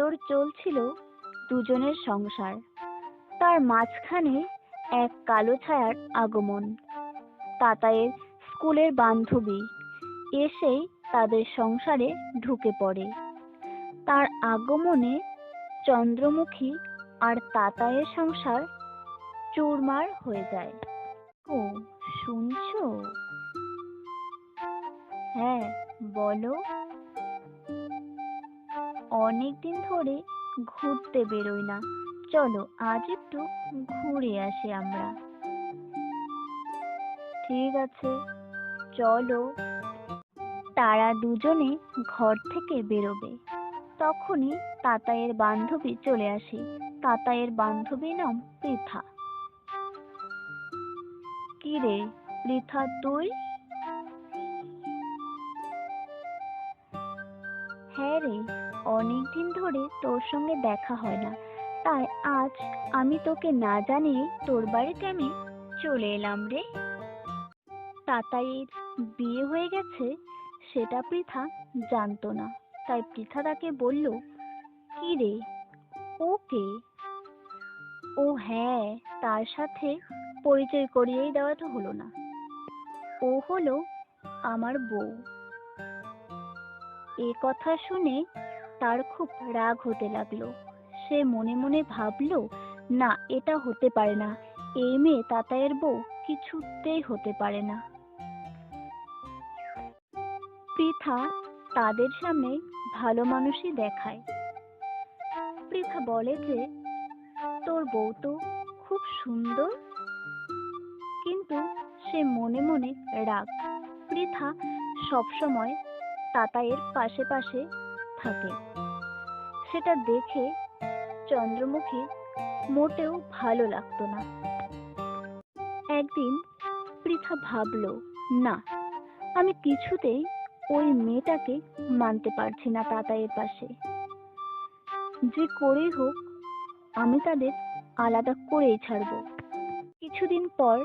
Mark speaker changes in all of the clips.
Speaker 1: সুন্দর চলছিল দুজনের সংসার। তার মাঝখানে এক কালো ছায়ার আগমন। তাতায়ের স্কুলের বান্ধবী এসেই তাদের সংসারে ঢুকে পড়ে। তার আগমনে চন্দ্রমুখী আর তাতায়ের সংসার চুরমার হয়ে যায়। ও, শুনছো? হ্যাঁ বলো। অনেকদিন ধরে ঘুরতে বেরোই না। চলো, আজ একটু ঘুরে আসি আমরা। ঠিক আছে, চলো। তারা দুজনে ঘর থেকে বেরোবে। তখনই তাতায়ের বান্ধবী চলে আসে। তাতায়ের বান্ধবীর নাম পৃথা। কি রে পৃথা তুই? হ্যাঁ রে অনেকদিন ধরে তোর সঙ্গে দেখা হয় না। তাই আজ আমি তোকে না জানিয়ে তোর বাড়িতে আমি চলে এলাম রে। তাতাইয়ের বিয়ে হয়ে গেছে, সেটা পৃথা জানতো না। তাই পৃথা তাকে বলল, কি রে, ও কে? ও হ্যাঁ তার সাথে পরিচয় করিয়েই দেওয়া তো হলো না। ও হলো আমার বউ। এ কথা শুনে তার খুব রাগ হতে লাগল। সে মনে মনে ভাবলো, না, এটা হতে পারে না। এই মেয়ে তাতায়ের বউ কিছুতেই হতে পারে না। পৃথা তাদের সামনে ভালো মানুষই দেখায়। পৃথা বলে যে, তোর বউ তো খুব সুন্দর। কিন্তু সে মনে মনে রাগ। পৃথা সবসময় তাতায়ের পাশে পাশে থাকে। সেটা দেখে চন্দ্রমুখী মোটেও ভালো লাগতো না। একদিন পৃথা ভাবলো, না, আমি কিছুতেই ওই মেয়েটাকে মানতে পারছি না তাতায়ের পাশে। যে করেই হোক, আমি তাদের আলাদা করেই ছাড়বো। কিছুদিন পর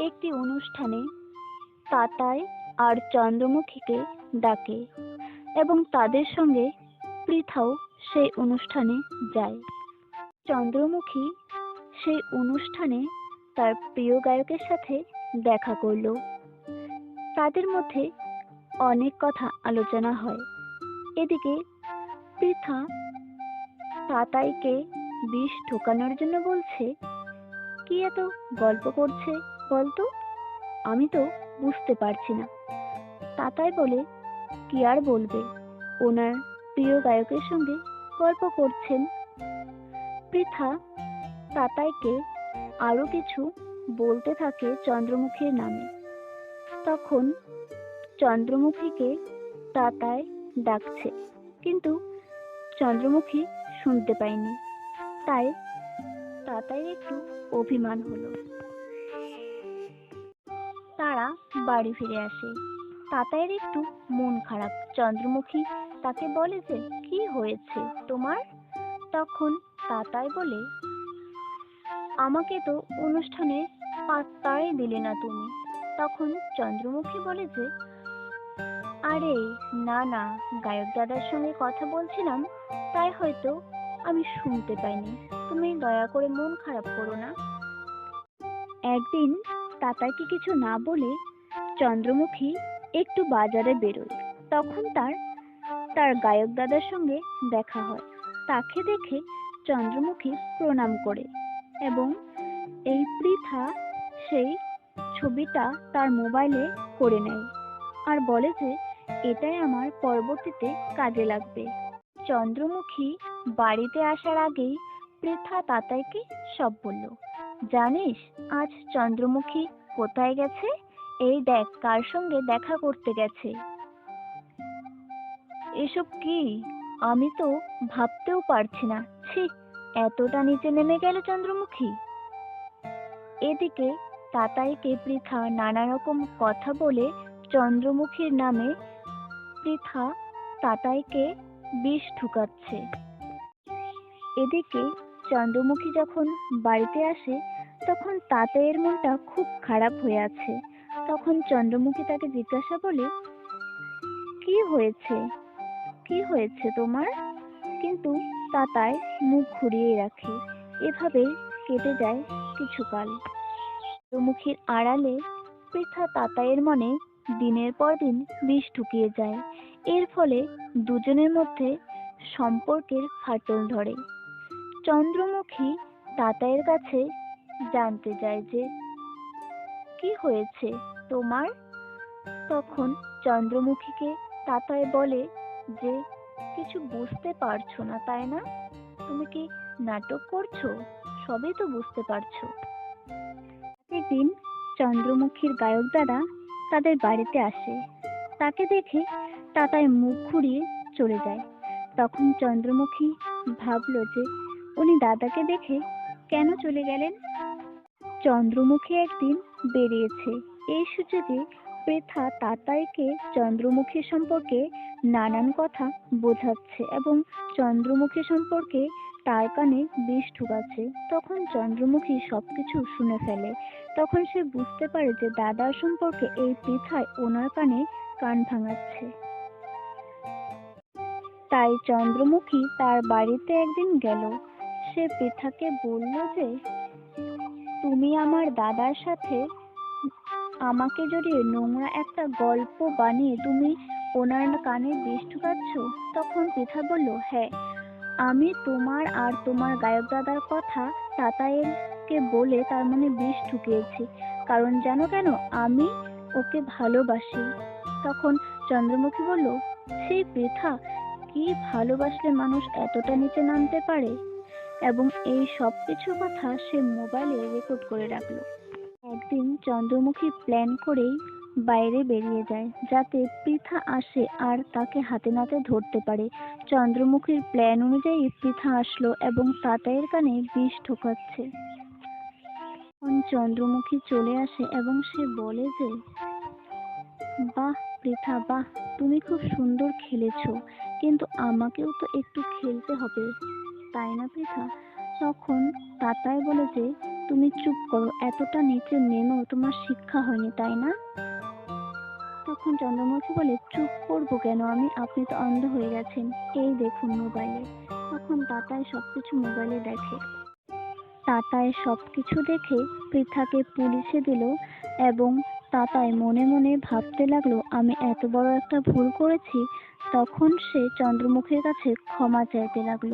Speaker 1: একটি অনুষ্ঠানে তাতায় আর চন্দ্রমুখীকে ডাকে এবং তাদের সঙ্গে পৃথাও সেই অনুষ্ঠানে যায়। চন্দ্রমুখী সেই অনুষ্ঠানে তার প্রিয় গায়কের সাথে দেখা করল। তাদের মধ্যে অনেক কথা আলোচনা হয়। এদিকে পৃথা তাতাইকে বিষ ঢোকানোর জন্য বলছে, কি এত গল্প করছে বলতো? আমি তো বুঝতে পারছি না। তাতাই বলে, কি আর বলবে? ওনার প্রিয় গায়কের সঙ্গে গল্প করছেন। পৃথা তাতাইকে আরও কিছু বলতে থাকে চন্দ্রমুখীর নামে। তখন চন্দ্রমুখীকে তাতায় ডাকছে, কিন্তু চন্দ্রমুখী শুনতে পায়নি। তাই তাতাই একটু অভিমান হলো। তারা বাড়ি ফিরে আসে। তাতায়ের একটু মন খারাপ। চন্দ্রমুখী তাকে বলে যে, কি হয়েছে তোমার? তখন তাতাই বলে, আমাকে তো অনুষ্ঠানে পাত্তাই দিলে না তুমি। তখন চন্দ্রমুখী বলে যে, আরে, না না, গায়ক দাদার সঙ্গে কথা বলছিলাম, তাই হয়তো আমি শুনতে পাইনি। তুমি দয়া করে মন খারাপ করো না। একদিন তাতাকে কিছু না বলে চন্দ্রমুখী একটু বাজারে বেরোয় তখন তার তার গায়ক দাদার সঙ্গে দেখা হয়। তাকে দেখে চন্দ্রমুখী প্রণাম করে এবং এই পৃথা সেই ছবিটা তার মোবাইলে করে নেয় আর বলে যে, এটাই আমার পরবর্তীতে কাজে লাগবে। চন্দ্রমুখী বাড়িতে আসার আগেই পৃথা তাতাইকে সব বলল, জানিস, আজ চন্দ্রমুখী কোথায় গেছে? এই দেখ, কার সঙ্গে দেখা করতে গেছে। এসব কি? আমি তো ভাবতেও পারছি না। ছি, এতটা নিচে নেমে গেল চন্দ্রমুখী। এদিকে তাতাইকে পৃথা নানা রকম কথা বলে চন্দ্রমুখীর নামে পৃথা তাতাইকে বিষ ঢুকাচ্ছে। এদিকে চন্দ্রমুখী যখন বাড়িতে আসে, তখন তাতাইয়ের মনটা খুব খারাপ হয়ে আছে। তখন চন্দ্রমুখী তাকে জিজ্ঞাসা বলে কি হয়েছে? কি হয়েছে তোমার? কিন্তু তাতায় মুখ ঘুরিয়ে রাখে। এভাবে কেটে যায় কিছুকাল। চন্দ্রমুখীর আড়ালে পৃথা তাতায়ের মনে দিনের পর দিন বিষ ঢুকিয়ে যায়। এর ফলে দুজনের মধ্যে সম্পর্কের ফাটল ধরে। চন্দ্রমুখী তাতায়ের কাছে জানতে চায় যে কি হয়েছে তোমার? তখন চন্দ্রমুখীকে তাতায় বলে যে, কিছু বুঝতে পারছ না, তাই না? তুমি কি নাটক করছ? সবই তো বুঝতে পারছ। একদিন চন্দ্রমুখীর গায়ক দাদা তাদের বাড়িতে আসে। তাকে দেখে তাতায় মুখ ঘুরিয়ে চলে যায়। তখন চন্দ্রমুখী ভাবলো যে, উনি দাদাকে দেখে কেন চলে গেলেন? চন্দ্রমুখী একদিন বেরিয়েছে। এই সুযোগে পৃথা তাতাইকে চন্দ্রমুখী সম্পর্কে নানান কথা বোঝাচ্ছে এবং চন্দ্রমুখী সম্পর্কে তার কানে বিষ ঢুকাচ্ছে। তখন চন্দ্রমুখী সবকিছু শুনে ফেলে। তখন সে বুঝতে পারে যে দাদার সম্পর্কে এই পৃথায় ওনার কানে কান ভাঙাচ্ছে। তাই চন্দ্রমুখী তার বাড়িতে একদিন গেল। সে পৃথাকে বলল যে তুমি আমার দাদার সাথে আমাকে যদি নোংরা একটা গল্প বানিয়ে তুমি ওনার কানে বিষ ঢুকাচ্ছ, তখন পৃথা বলল হ্যাঁ আমি তোমার আর তোমার গায়ক দাদার কথা তাতায়েরকে বলে তার মনে বিষ ঢুকিয়েছি। কারণ জানো কেন, আমি ওকে ভালোবাসি। তখন চন্দ্রমুখী বলল সেই পৃথা কি ভালোবাসলে মানুষ এতটা নিচে নামতে পারে? এবং এই সব কিছু কথা সে মোবাইলে রেকর্ড করে রাখল। একদিন চন্দ্রমুখী প্ল্যান করেই বাইরে বেরিয়ে যায়, যাতে পৃথা আসে আর তাকে হাতে নাতে ধরতে পারে। চন্দ্রমুখীর প্ল্যান অনুযায়ী পৃথা আসলো এবং তাতায়ের কানে বিষ তখন চন্দ্রমুখী চলে আসে এবং সে বলে যে, বাহ, পৃথা, বাহ, তুমি খুব সুন্দর খেলেছো, কিন্তু আমাকেও তো একটু খেলতে হবে। তাই না পৃথা? তখন তাতায় বলে যে, তুমি চুপ করো, এতটা নিচে নেমেও তোমার শিক্ষা হয়নি, তাই না? তখন চন্দ্রমুখী বলে, চুপ করব কেন? আমি, আপনি তো অন্ধ হয়ে গেছেন। এই দেখুন মোবাইলে। তখন তাতায় সবকিছু মোবাইলে দেখে। তাতায় সবকিছু দেখে পৃথাকে পুলিশে দিল এবং তাতায় মনে মনে ভাবতে লাগল, আমি এত বড় একটা ভুল করেছি? তখন সে চন্দ্রমুখীর কাছে ক্ষমা চাইতে লাগল।